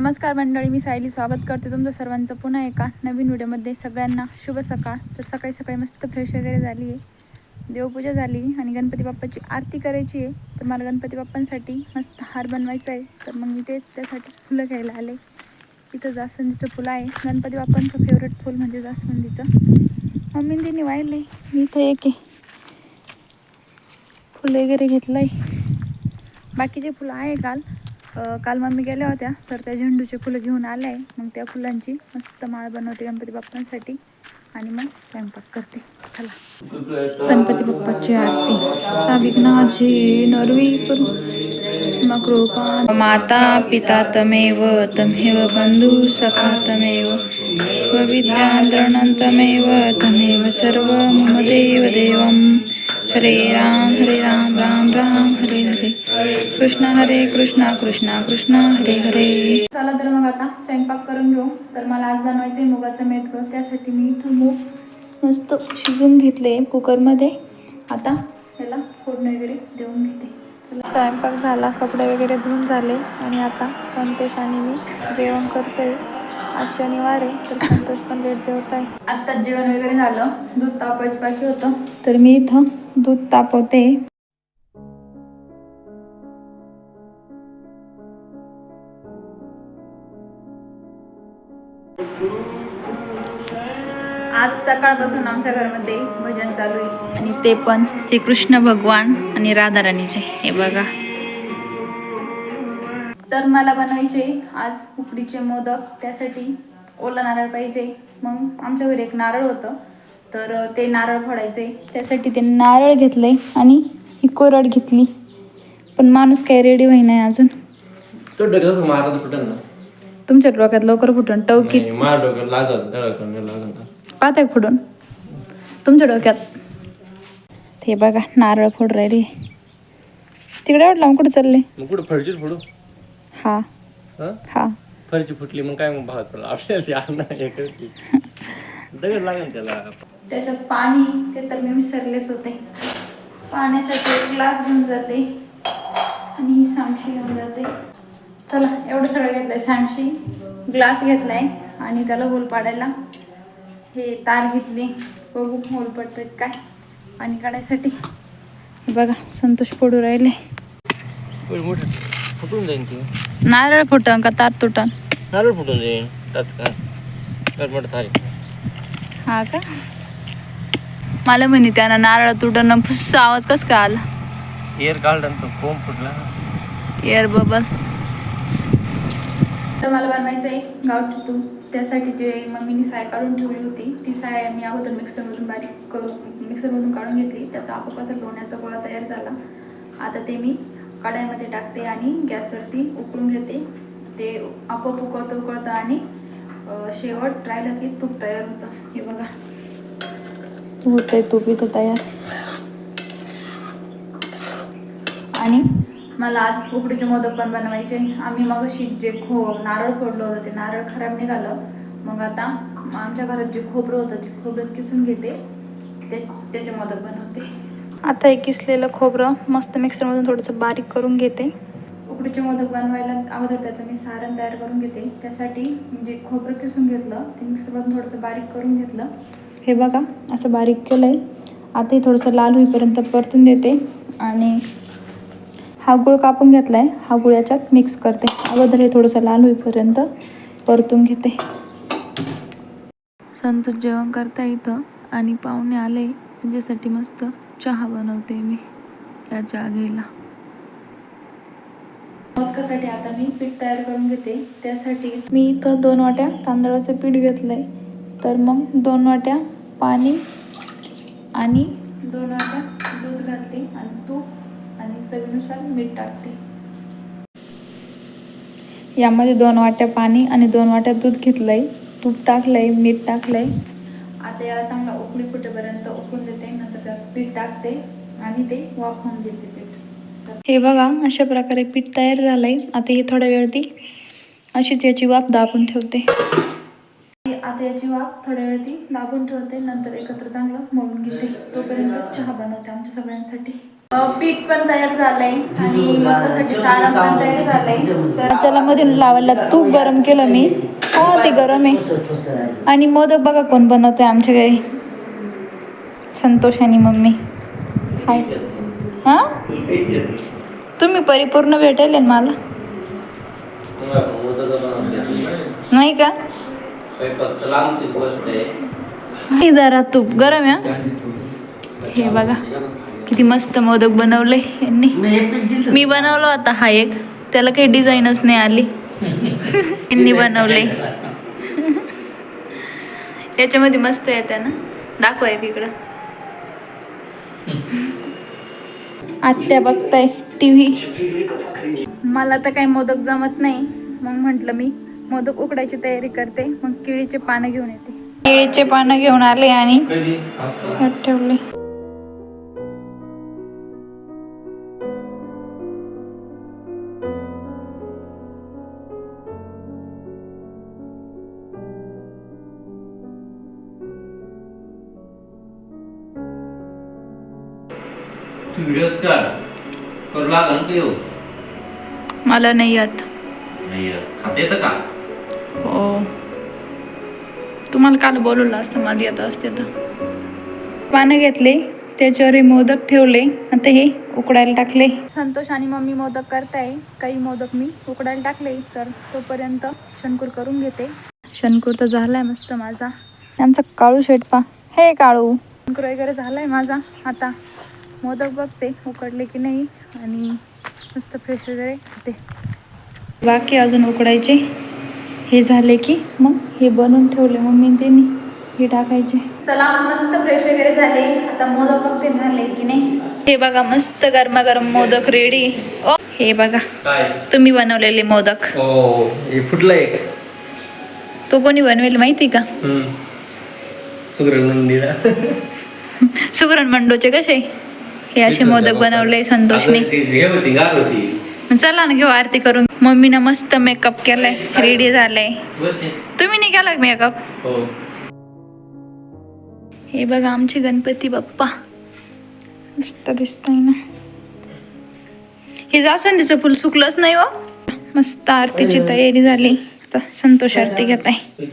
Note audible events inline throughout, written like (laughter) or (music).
नमस्कार मंडळी मी सायली स्वागत करते तुमचं सर्वांचं. पुन्हा एका नवीन व्हिडिओमध्ये सगळ्यांना शुभ सकाळ. तर सकाळी सकाळी मस्त फ्रेश वगैरे झाली आहे. देवपूजा झाली आणि गणपती बाप्पाची आरती करायची आहे. तर मला गणपती बाप्पांसाठी मस्त हार बनवायचा आहे. तर मग मी ते त्यासाठीच फुलं घ्यायला आले. इथं जास्वंदीचं फुलं आहे. गणपती बाप्पांचं फेवरेट फुल म्हणजे जास्वंदीचं. मम्मीने तिने वाढलं आहे मी इथं एक आहे. फुलं वगैरे घेतलं आहे बाकीचे फुलं आहे काल. काल मम्मी गेल्या होत्या तर त्या झेंडूचे फुलं घेऊन आल्या आहे. मग त्या फुलांची मस्त माळ बनवते गणपती बाप्पांसाठी. आणि मग स्वयंपाक करते. चला. गणपती बाप्पाची आरती. विघ्नाची नरवी मग कृपा माता पिता तमेव तमेव बंधू सखा तमेव. विद्याद्रणं तमेव तमेव सर्व मम देव देवम्. हरे राम हरे राम राम राम हरे हरे. कृष्ण हरे कृष्ण कृष्ण कृष्ण हरे हरे. चला तर मग आता स्वयंपाक करून घेऊ. तर मला आज बनवायचं आहे मुगाचं मेथ. त्यासाठी मी इथं मूग मस्त शिजून घेतले कुकरमध्ये. आता त्याला फोडणी वगैरे देऊन घेते. स्वयंपाक झाला कपडे वगैरे धुवून झाले. आणि आता संतोष आणि मी जेवण करतोय. आज शनिवार आहे तर संतोष पण लेट जेवत आहे. आत्ताच जेवण वगैरे झालं. दूध तापायचं बाकी होतं. तर मी इथं दूध तापवते. आज सकाळपासून आमच्या घरामध्ये भजन चालू आहे. आणि ते पण श्रीकृष्ण भगवान आणि राधा राणीचे. हे बघा. तर मला बनवायचे आज उकडीचे मोदक. त्यासाठी ओला नारळ पाहिजे. मग आमच्या घरी एक नारळ होतं. तर ते नारळ फोडायचे. त्यासाठी ते नारळ घेतले आणि ही कोरड घेतली. पण माणूस काही रेडी होई नाही अजून. तो डोक्यात मारत फुटन ना. तुमच्या डोक्यात लवकर फुटून टवकीत. नाही, माझ्या डोक्यात लागल त्या डोक्यात नाही लागल ना. पाहताय का फुटून. तुमच्या डोक्यात. ते बघा नारळ फोड राहिली. तिकडे वाटलं मग कुठे चालले? मग कुठं फडची फोडू? हा. हा? हा. फरची फुटली मग काय मग भावात पडला? आपल्याला ते आणणार हे करते दगड लागेल त्याला. त्याच्यात पाणी ते तर मी विसरलेच होते. पाण्यासाठी एक ग्लास घेऊन जाते. आणि ही सांडशी घेऊन जाते. चला एवढं सगळं घेतलंय सांडशी. ग्लास घेतलाय आणि त्याला होल पाडायला. हे तार घेतली. बघू होल पडतात काय. पाणी काढायसाठी. हे बघा संतोष पडू राहिले. फुटून जाईन ती. नारळ फुटन का तार तुटन? नारळ फुटून गडबड थारी हा का? मला म्हणे त्यानं नारळ तुटन फुस आवाज कस का आला? एअर काढला तो कोंब फुटला. एअर बबल तर मला बनवायचं आहे गावठी तूप त्यासाठी जे मम्मीनी साय काढून ठेवली होती ती साय मी अगोदर मिक्सरमधून बारीक करून मिक्सरमधून काढून घेतली. त्याचा आपोआप असा लोण्याचा गोळा तयार झाला. आता ते मी कढाईमध्ये टाकते आणि गॅसवरती उकळून घेते. ते आपोआप उकळतं उकळतं आणि शेवट राहिलं की तूप तयार होतं. हे बघा. होतंय तूप इथं तयार. आणि? मला आज उकडीचे मोदक पण बनवायचे आम्ही मग जे खो नारळ फोडलं होतं ते नारळ खराब निघालं. मग आता आमच्या घरात जे खोबरं होतं ते खोबरं किसून घेते. ते त्याचे मोदक बनवते. आता हे किसलेलं खोबरं मस्त मिक्सरमधून थोडंसं बारीक करून घेते. उकडीचे मोदक बनवायला अगोदर त्याचं मी सारण तयार करून घेते. त्यासाठी जे खोबरं किसून घेतलं ते मिक्सरमधून थोडंसं बारीक करून घेतलं. हे बघा असं बारीक केलं आहे आता हे थोडंसं लाल होईपर्यंत परतून देते. आणि हा गुळ कापून घेतला आहे हा गुळ याच्यात मिक्स करते. अगोदर हे थोडंसं लाल होईपर्यंत परतून घेते. संतोष जेवण करता इथं आणि पाहुणे आले. त्यांच्यासाठी मस्त चहा बनवते मी या जागेला. मोदकासाठी आता मी पीठ तयार करून घेते. त्यासाठी मी इथं दोन वाट्या तांदळाचं पीठ घेतलं आहे तर मग दोन वाट्या पाणी आणि दोन वाट्या दूध घातले आणि तूप आणि चवीनुसार मीठ टाकते. यामध्ये दोन वाट्या पाणी आणि दोन वाट्या दूध घेतलंय. तूप टाकलंय मीठ टाकलंय. आता याला चांगला उकळी फुटेपर्यंत उकळून देते नंतर त्यात पीठ टाकते आणि ते वाफवून देते पीठ. हे बघा अशा प्रकारे पीठ तयार झालंय. आता हे थोड्या वेळती अशीच याची वाफ दाबून ठेवते. आता याची वाफ थोड्या वेळती दाबून ठेवते नंतर एकत्र चांगलं मळून घेते. तोपर्यंत चहा बनवते आमच्या सगळ्यांसाठी. पीठ पण तयार झालंय आणि सारण पण तयार झालंय. त्याला मधून लावायला तूप गरम केलं मी. हो ते गरम आहे. आणि मोदक बघा कोण बनवतंय आमच्या घरी. संतोष आणि मम्मी. हाय. हा? तुम्ही परिपूर्ण भेटेल मला? नाही का? लांबची गोष्ट आहे. हे जरा तूप गरम आहे हा. हे बघा किती मस्त मोदक बनवले यांनी. मी बनवला होता हा एक. त्याला काही डिझाईनच नाही आली. यांनी बनवले. याच्यामध्ये मस्त येते ना दाखव एक इकडं. आत्या बघताय टी व्ही मला तर काही मोदक जमत नाही मग म्हटलं मी. मोदक उकडायची तयारी करते. मग केळीचे पानं घेऊन येते. केळीचे पानं घेऊन आले आणि ठेवले. मला नाही येत. नाही खाता येतं का? हो. तुम्हाला काल बोलवलं असतं मला येत असते तर पानं घेतले त्याच्यावर हे मोदक ठेवले आता हे उकडायला टाकले. संतोष आणि मम्मी मोदक करताय काही मोदक मी उकडायला टाकले तर तोपर्यंत शंकूर करून घेते. शंकूर तर झालाय मस्त माझा. आमचा काळू शेटपा हे काळू. शंकूर वगैरे झालाय माझा. आता मोदक बघते उकडले की नाही आणि मस्त फ्रेश वगैरे होते बाकी अजून उकडायचे? हे झाले की मग हे बनवून ठेवले मम्मी त्यांनी. हे टाकायचे. चला मस्त फ्रेश वगैरे झाले. आता मोदक बघते झाले की नाही. हे बघा मस्त गरमागरम मोदक रेडी ओ हे बघा. काय? तुम्ही बनवलेले मोदक. हो हे फुटलं एक. तो कोणी बनवेल माहिती का? (laughs) सुगरण मंडोचे कसे? हे असे मोदक बनवले संतोषने. चला ना घेऊ आरती करून. मम्मीनं मस्त मेकअप केलाय. रेडी झालाय. तुम्ही नाही केला मेकअप हो. हे बघा आमचे गणपती बाप्पा. मस्त दिसतंय ना. हे जास्वंदीचं फुल सुकलंच नाही हो. मस्त आरतीची तयारी झाली. आता संतोष आरती घेत आहे.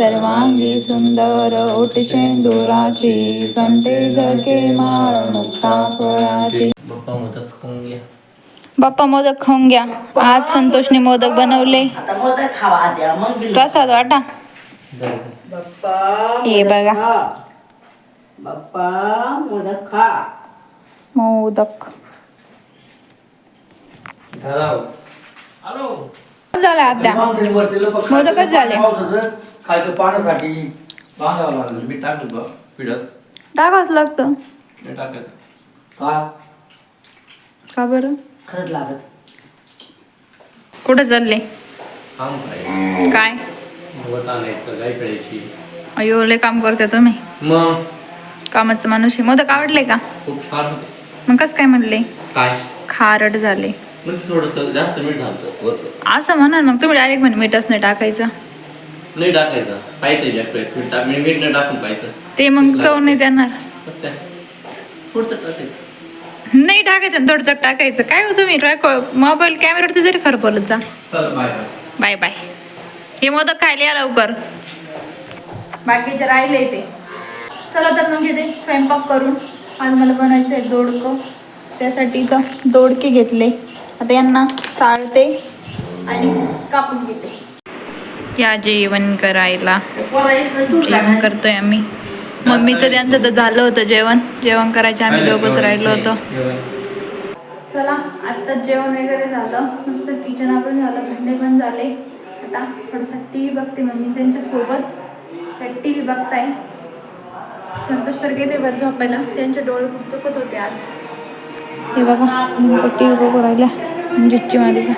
सर्वांगी सुंदर ओटी शेंदुराची कंठे झळके माळ मुक्ता फळाची. बाप्पा मोदक खाऊन घ्या. बाप्पा मोदक खाऊन घ्या. आज संतोषने मोदक बनवले. आता प्रसाद वाटा. हे बघा. बाप्पा मोदक खा. मोदक. झाला. आलो झाला आत्या मोदकच झाले. खायचं पाण्यासाठी बांधावं लागलं मी टाकलं बा पिढत. टाकावंच लागतं. मी टाकायचं का? का बरं? खरंच लागत. कुठं चालले? काम काय काय? मग आणायचं गाय पिळायची अयो लय काम करते तुम्ही. मग? कामाचं माणूस आहे. मोदक आवडले का? खूप छान होते. मग कसं काय म्हणले? काय? खारट झाले. म्हणजे थोडस जास्त मीठ झालं होतं. असं म्हणा मग. तुम्ही डायरेक्ट म्हणे मीठच नाही टाकायचं. नाही टाकायचं. पाहिजे जास्त वेळेस मीठ टाक मीठ नाही टाकून पाहिजे ते मग चव नाही देणार. कसं काय? थोडं टाकायचं. नाही टाकायचं थोडं थोडं टाकायचं. काय हो तुम्ही? मोबाईल कॅमेरावरती जरी खरं बोलत जा. चल बाय बाय बाय बाय हे मोदक खायला या लवकर. बाकीचे राहिले ते. चला तर मग घेते स्वयंपाक करून. आज मला बनायचं आहे दोडकं. त्यासाठी तर दोडके घेतले. आता यांना चाळते आणि कापून घेते. या जेवण करायला. जेवण करतोय आम्ही. मम्मीचं त्यांचं तर झालं होतं जेवण. जेवण करायचे आम्ही दोघंच राहिलो होतो. चला आत्ताच जेवण वगैरे झालं. मस्त किचन आवरून झालं भांडे पण झाले. आता थोडासा टी व्ही बघते मम्मी त्यांच्यासोबत. टी व्ही बघताय. संतोष तर गेले वर झोपायला. त्यांचे डोळे खूप दुखत होते आज. हे बघा मी टी व्ही बघू राहिल्या. जिच्ची मालिका.